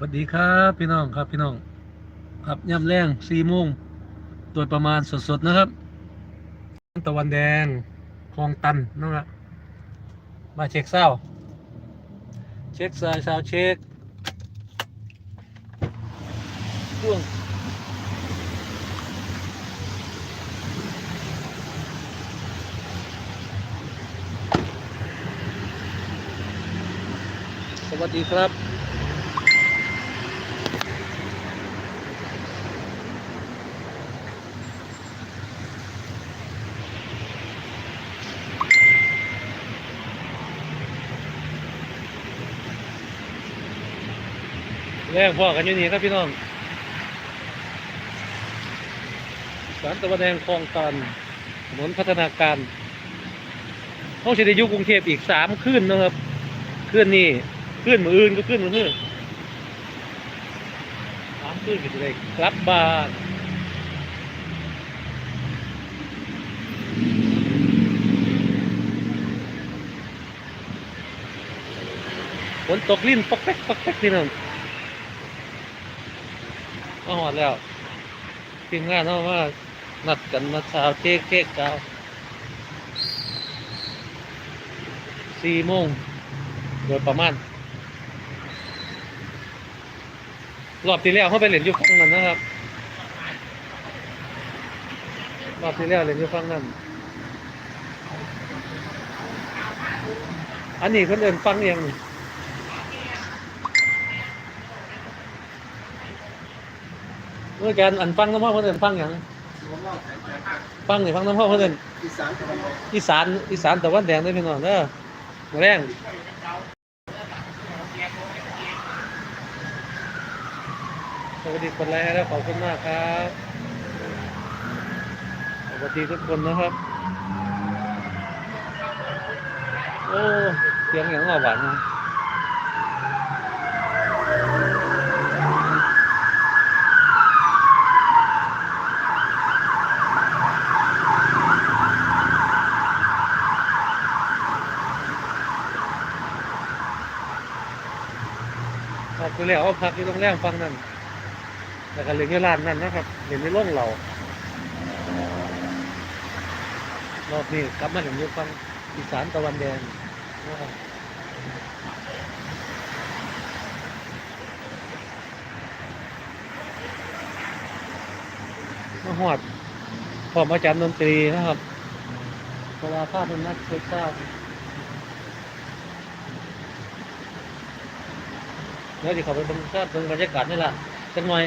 สวัสดีครับพี่น้องครับพี่น้องครับย่ำแรงสี่โมงโดยประมาณสดๆนะครับ ตะวันแดงคลองตันนะครับมาเช็คเศร้า เช็คสายสาเช็คช่วงสวัสดีครับ แรงพ่อกันอยู่นี่ครับพี่น้องสารตะวันแดงคลองตันถนนพัฒนาการเขาจะได้ยุกรุงเทพอีกสามคืนนะครับคืนนี้คืนมืออื่นก็คืนมืออื่นสามคืนก็จะได้กลับบ้านฝนตกลิ้นปอกแป๊กปอกแป๊กพี่น้อง มาหอดแล้วทีมงานเขาว่านัดกันมาเช้าเค้กเค้กเช้าสี่โมงโดยประมาณ รอบที่แล้วเขาไปเล่นอยู่ฝั่งนั้นนะครับ รอบที่แล้วเล่นอยู่ฝั่งนั้น อันนี้คนเดินฟังเองนี่ เมื่อการอันฟังน้ำพ่อคนเดินฟังอย่างฟังนี่ฟังน้ำพ่อเดินอีสานอีสานอีสานตะวันแดงได้พี่น้องเด้อแรงสวัสดีคนแรกแล้วขอบคุณมากครับสวัสดีทุกคนนะครับ โอ้เสียงอย่างหวานนะพั กไปแล้วเอาพักที่โรงแรมฟังนั่นแล้วก็เรียนที่ร้านนั่นนะครับเรียนในโรงเรารอบนี้กลับมาถึงยุฟังอีสานตะวันแดงนะครับมาหอดพร้อมอาจารย์ดนตรีนะครับเวลาภาพเป็นนักเช็คทราบ เดี๋ยวที่เขาไปบรรยากาศเบิ่งบรรยากาศนี่แหละสักหน่อย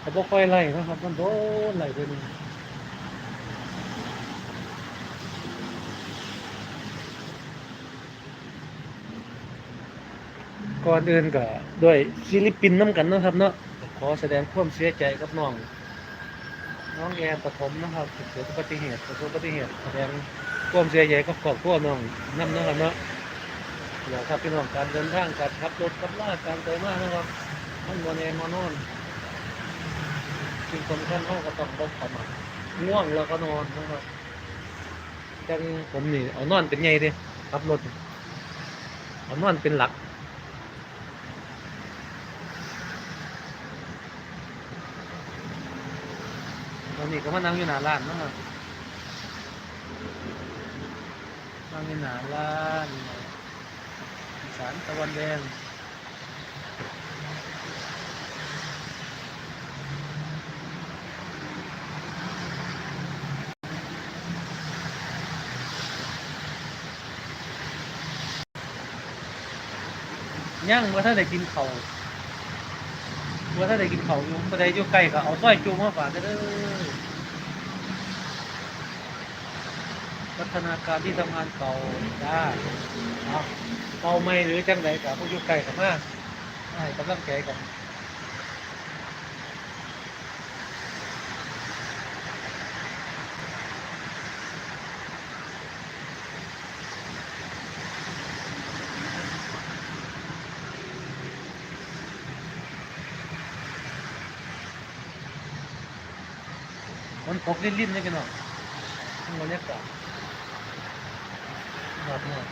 เขาบอกค่อยไล่นะครับมันโดนไล่ไปนี่ ก่อนอื่นก็ด้วยฟิลิปปินส์น้ำกันนะครับ เนาะขอแสดงความเสียใจกับน้อง น้องแอนปฐมนะครับเกิดอุบัติเหตุประสบอุบัติเหตุแสดงความเสียใจกับครอบครัวน้องน้ำนะครับเนาะแล้วครับพี่น้องการเดินทางการขับรถขับลาการไปมากนะครับมันวันเองมานอนสิ่งสำคัญเขาก็ต้องบ่ประมาทง่วงแล้วก็นอนนะครับจังผมนี่เอานอนเป็นไงดิขับรถเอานอนเป็นหลัก อนนี้ก็มานั่งอยู่หน้าร้านนะครับนั่งอยู่หน้าร้านสานตะวันแดงย่างว่าถ้าได้กินเขาว ว่าถ้าได้กินเขาอยู่บ่ได้อยู่ใกล้ก็เอาสร้อยจูงมาฝากกันเด้อพัฒนาการที่ทำงานเก่าจ้าเอาเก่าไม่หรือจังไรกับพวกอยู่ใกล้กันมาให้กำลังใจกัน มันตกลิ้นๆนี่พี่น้องมันบรรยากาศครับเนาะ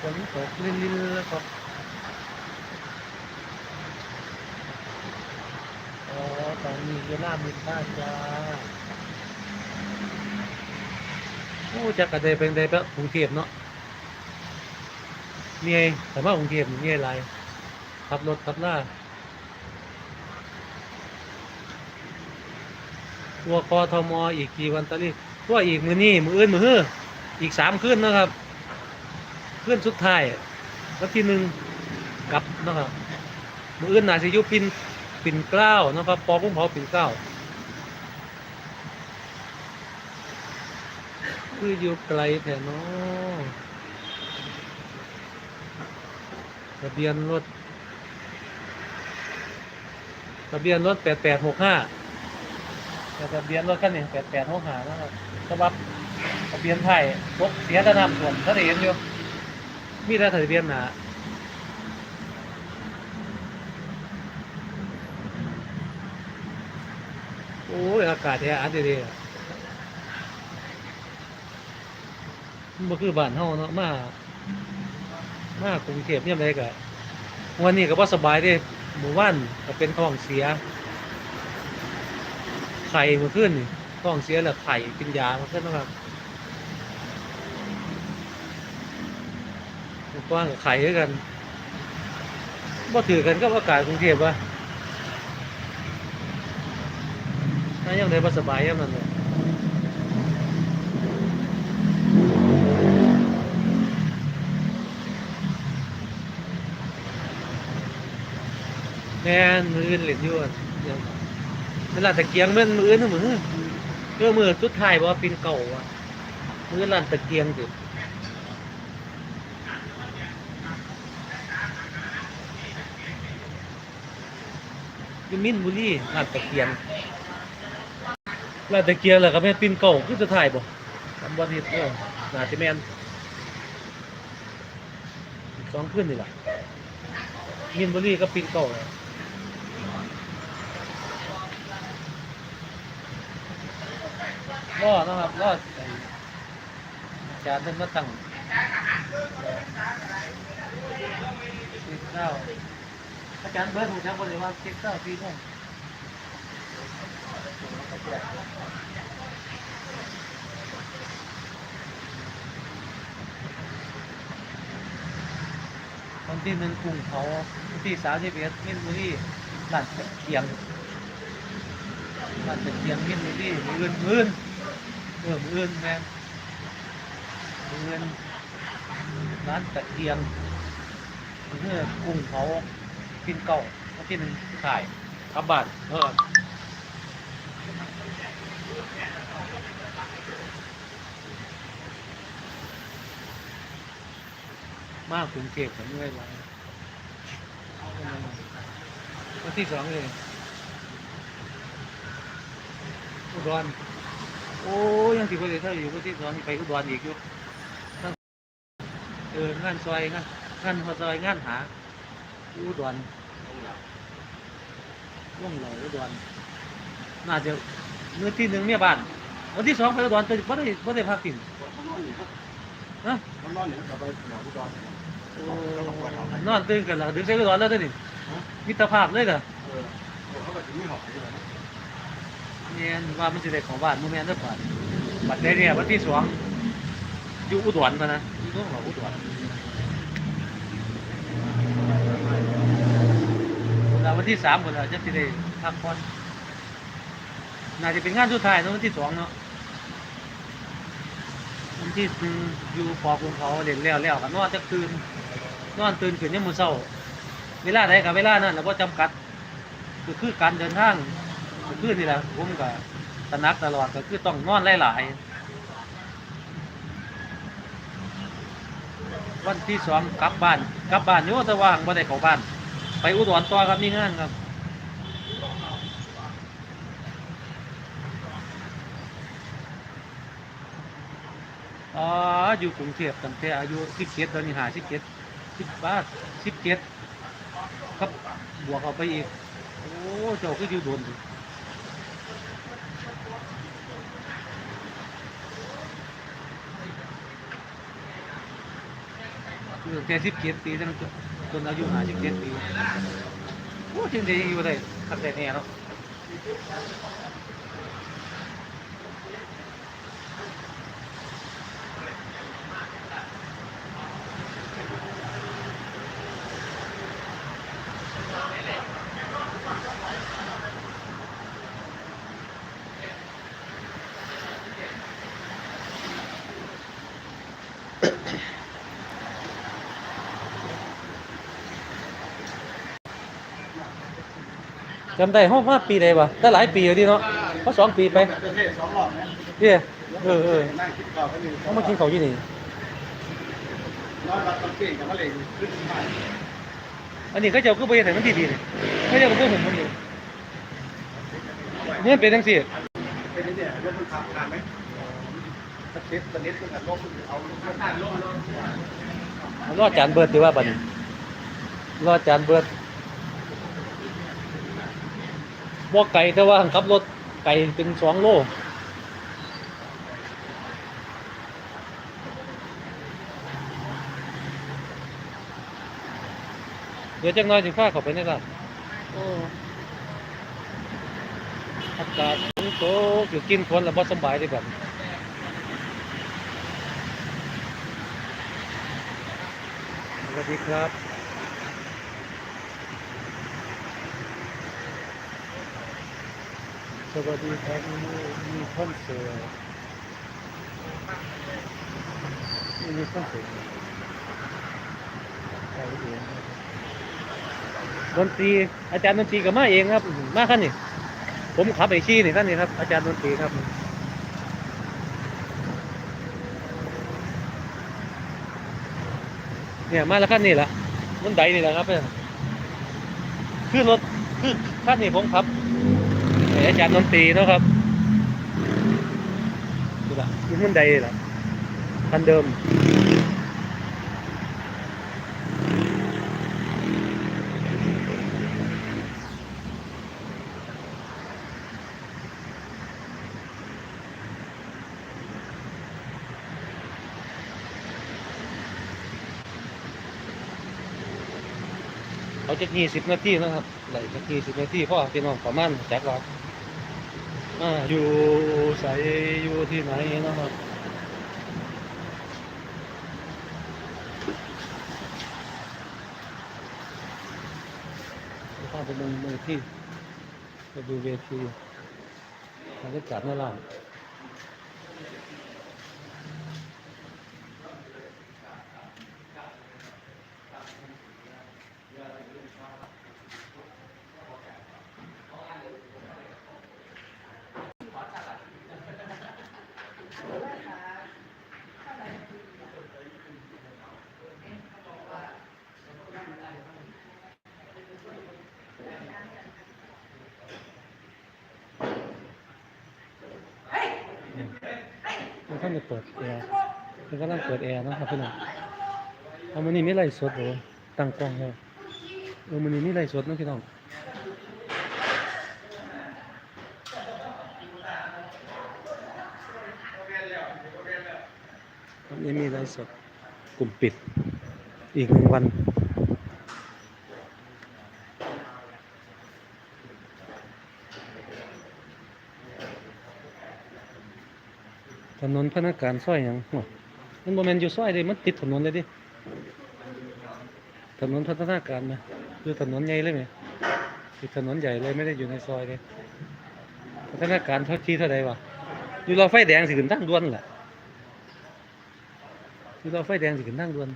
ฝนตกลิ้นๆแล้วก็อ๋อตอนนี้อยู่หน้ามินบ้านจ้าโอ้จะกระเดยเป็นเดยไปกรุงเทพเนาะเมียแต่ว่ากรุงเทพเมียไรขับรถขับหน้า ตัวกทมอีกกี่วันตอนนี้ตัวอีกมือนี่มืออื่นมือฮืออีกสามคืนนะครับคืนสุดท้ายวันที่หนึ่งกลับนะครับมืออื่นนาสิยุปินปินเกล้านะครับปอกุ้งเผาปินเกล้าคืออยู่ไกลแผ่นน้อทะเบียนรถทะเบียนรถแปดแปดหกห้า แต่ทะเบียนรถคันนี้แปดแปดหกหานะครับฉบับทะเบียนไทยรถเสียแตะนำส่วนถ้าได้เห็นอยู่มีแต่ทะเบียนหนาโอ้ยอากาศแท้อัดดีๆมันคือบ้านเฮาเนาะมามากรุงเทพเนี่ยามใดก็วันนี้ก็บ่สบายเด้หมู่บ้านก็เป็นท้องเสีย ไข่มื่อคืนท้องเสียแล้วไข่กินยามื่อคืนนะครับกว้างกับไข่ด้วยกันบ่ถือกันก็อากาศกรุงเทพวะน่ายังได้บ่สบายยังนั่นเลยแม่นมืออื่นเล่นอยู่อะยัง เวลาตะเกียงมันมือนะมือเพื่อมือสุดท้ายบอกว่ปีนเก่าอะมือลั่นตะเกียงอยูมินบุรีลั่นตะเกียงลั่นตะเกียงแล้วก็แม่นปีนเก่าคือสุดท้ายบ่ทำวันนี้โอ้น่าจะแมนสองขึ้นนี่ล่ะมินบุรีก็ปีนเก่าแล้ว รอนะครับรออาจารย์เพิ่นมาตั้งสิบเก้าอาจารย์เบิร์ดหูจักบ่เลยว่าสิบเก้าปีนู่นวันที่หนึ่งกรุงเขาวันที่สามสิบเอ็ดมินบุรีร้านตะเกียงร้านตะเกียงมินบุรีมืออื่นมืออื่น เออมืออื่นแม่นมืออื่นร้านตะเกียงมืออื่นกุ้งเผากินเก่ามาที่หนึ่งขายกลับบ้านเออมากกรุงเทพผมไม่ไหววันที่สองเลยอุดร โอ้ยังสิบประเดี๋ยวอยู่ประเทศสองไปอุดรอีกอยู่ทั้งเอองานซอยงานงานหัวซอยงานหาอุดรว่องเหล่าอุดรน่าจะเมื่อที่หนึ่งเนี่ยบ้านวันที่สองไปอุดรแต่ไม่ได้ไม่ได้พักกินนะมันนอนอยู่กับไปหนองอุดรโอ้นอนตื่นกันแล้วดึกใส่อุดรแล้วเด้อนี่มิตรภาพเลยเหรอ เออเขาก็จะมีหอบอยู่นะเนี่ยว่ามันจะได้ของบ้านโมแมนได้อบ้านบัดนี้เนี่ยวันที่สองอยู่อุดรมานะอยู่ต้องเหล่าอุดรแล้ววันที่สามคนเราจะสิได้พักผ่อนน่าจะเป็นงานสุดท้ายเนอะวันที่สองเนาะวันที่หนึ่งอยู่ปอกรุงเขาเล่นแล้วแล้วกันนอนจะคืนนอนตื่นขึ้นยังมือเช้า เวลาใดกับเวลานั้นเราก็จำกัดก็คือการเดินทาง ก็คือนี่แหละผมก็ตระหนักตลอดก็คือต้องนอนหลายๆวันที่สองกลับบ้านกลับบ้านโยแต่ว่างบ่ได้เข้าบ้าน ไปอุดรต่อครับนี่งานครับอ๋ออยู่กรุงเทพตั้งแต่อายุสิบเจ็ดตอนนี้หาสิบเจ็ดสิบบาทสิบเจ็ดครับบวกเอาไปอีก โอ้เจ้าคืออยู่โดนอยู่ อยู่ แต่สิบเจ็ดปีจนจนอายุห้าสิบเจ็ดปีโอ้จริงๆยังอยู่ได้ขัดแต่แน่ยเนาะำได้ห้องว่าปีใดวะได้หลายปีแล้วดิเนาะเพราะสองปีไปประเทศสองรอบนะเด้เออเออนั่งคิดก่อนก็มีเขามากินเขาวที่นี่นอนรับตะเกียงกับมะเร็งขึ้นมาอันนี้เขาเจ้าก็ไปเห็นมันดีๆนี่เขาเจ้าก็พูดผมมันอยู่เนี่ยเป็นจังซี่เป็นเนี่ยยกมือขับนานไหมตะเกียบตะเน็ตก็แบบลบเอาลูกข้างลบลบรอดจานเบิดดีว่าบัดนี้รอดจานเบิด บ่ไก่แต่ว่าขับรถไก่เป็นสองโลเดี๋ยวจังน้อยสิพาเข้าไปในร้านโอ้อากาศฝนตกอยู่กินฝนแล้วบ่สำบายเด้บัดนี้สวัสดีครับ สวัสดีครับมีมีคอนเสิร์ตมีคอนเสิร์ตใครเองดนตรีอาจารย์ดนตรีกับมาเองครับ มาขั้นนี่ผมขับไอชี้นี่ขั้นนี่ครับ อาจารย์ดนตรีครับเนี่ยมาแล้วขั้นนี่แหละมันไดนี่แหละครับเนี่ยคือรถคือขั้นนี้ผมขับ อาจารย์ดนตรีเนาะครับนี่ละยี่ห้อใดล่ะคันเดิมเอาจะยี่สิบนาทีนะครับไหลจะยี่สิบนาทีเพราะว่าพี่น้องประมาณแจ็คเรา อ่าอยู่ใสอยู่ที่ไหนนะครับพาไปดูเวทีไปดูเวทีบรรยากาศในร้าน มันจะเปิดแอร์มันก็ต้องเปิดแอร์นะครับพี่น้องเอามันนี่ไม่ไล่สดหรอตั้งกล้องแล้วเออมันนี่ไม่ไล่สดนะพี่น้องวันนี้มีไลฟ์สดกลุ่มปิดอีกหนึ่งวัน ถ นนพนักการซอยอยังหัวมันโมเมนอยู่ซอยเลยมันติดถนนเลยดิ ถนนพัฒนาการนะคือถนนใหญ่เลยไหมคือถนนใหญ่เลยไม่ได้อยู่ในซอยเลยพัฒนาการเท่าที่เท่าใดวะอยู่รอไฟแดงสิขึ้นทางด่วนแหละอยู่รอไฟแดงสิขึ้นทางด่วน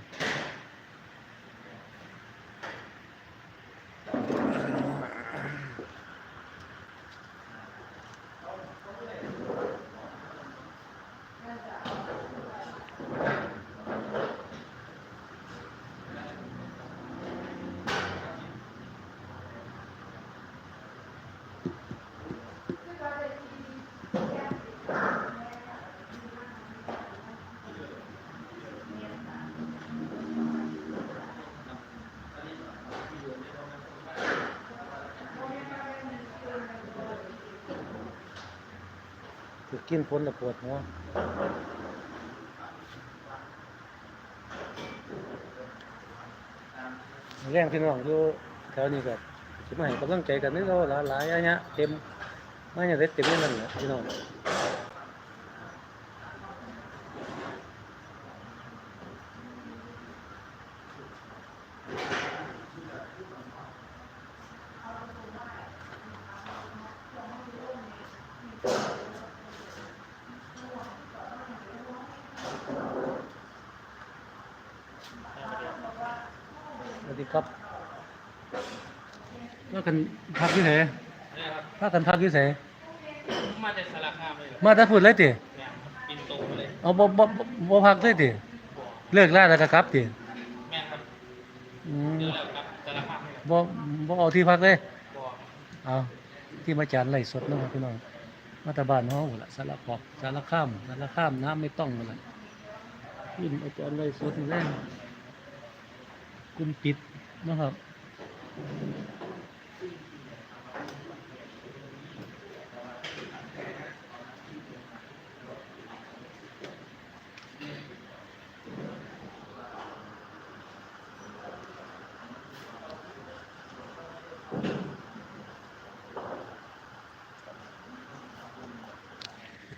กินผลแล้วปวดหัวแรงพี่น้องอยู่แถวนี้ก็จะมาให้กำลังใจกันนี่เราหลายๆอันเนี้ยเต็มไมาอย่าเต็มนี่มันแหละพี่น้อง ครับว่ากันพักที่ไหนนะครับพากันพักที่ไหนมาจากสารคามเลยเหรอมาแต่พูดเลยติเนี่ยปินโตมาเลยเอาบ่บ่บ่บ่พักเลยติบ่เลิกลาแล้วก็กลับติแม่นครับอืมเดี๋ยวแล้วครับสารคามเลยบ่บ่เอาที่พักเลยบ่เอาที่มาจานไล่สดเนาะพี่น้องมาตาบ้านเฮาล่ะสารพอกสารคามสารคามน้ำไม่ต้องนั่นล่ะขึ้นอาจารย์ไล่สดนี่แหละคุณปิดเนะครับ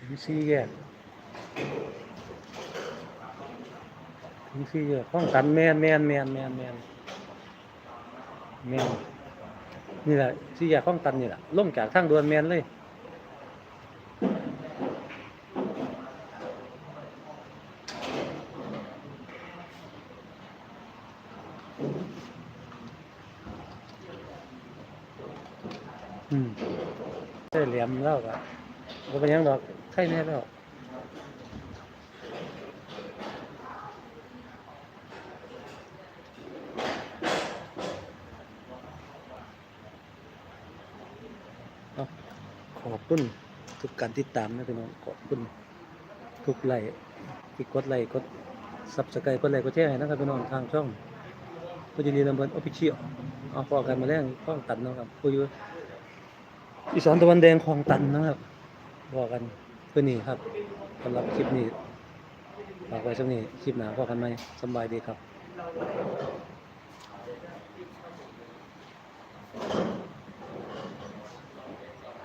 ถึงสี่แยกถึงสี่แยกห้องกันแมนแมนแมนแมนแมน แมนนี่แหละสี่แยกห้องตันนี่แหละลงจากทางด่วนแมนเลยอืมได้เหลี่ยมแล้วก็บ่เป็นยังดอกไข่แน่แล้วเอา ขอบคุณทุกการติดตามนะพี่น้องขอบคุณทุกไลค์ที่กดไลค์กดซับสไครต์กดไลค์กดแชร์ให้นะครับพี่น้องทางช่องก็จะรีลำเบินออฟฟิเชียลเอาพอกันมาแรงข้องตัดเนะครับผู้อยู่อีสานตะวันแดงคลองตันนะครับบอกกันเพื่อนี่ครับสำหรับคลิปนี้ฝากไว้สักนี้คลิปหนาพอกันไหมสบายดีครับ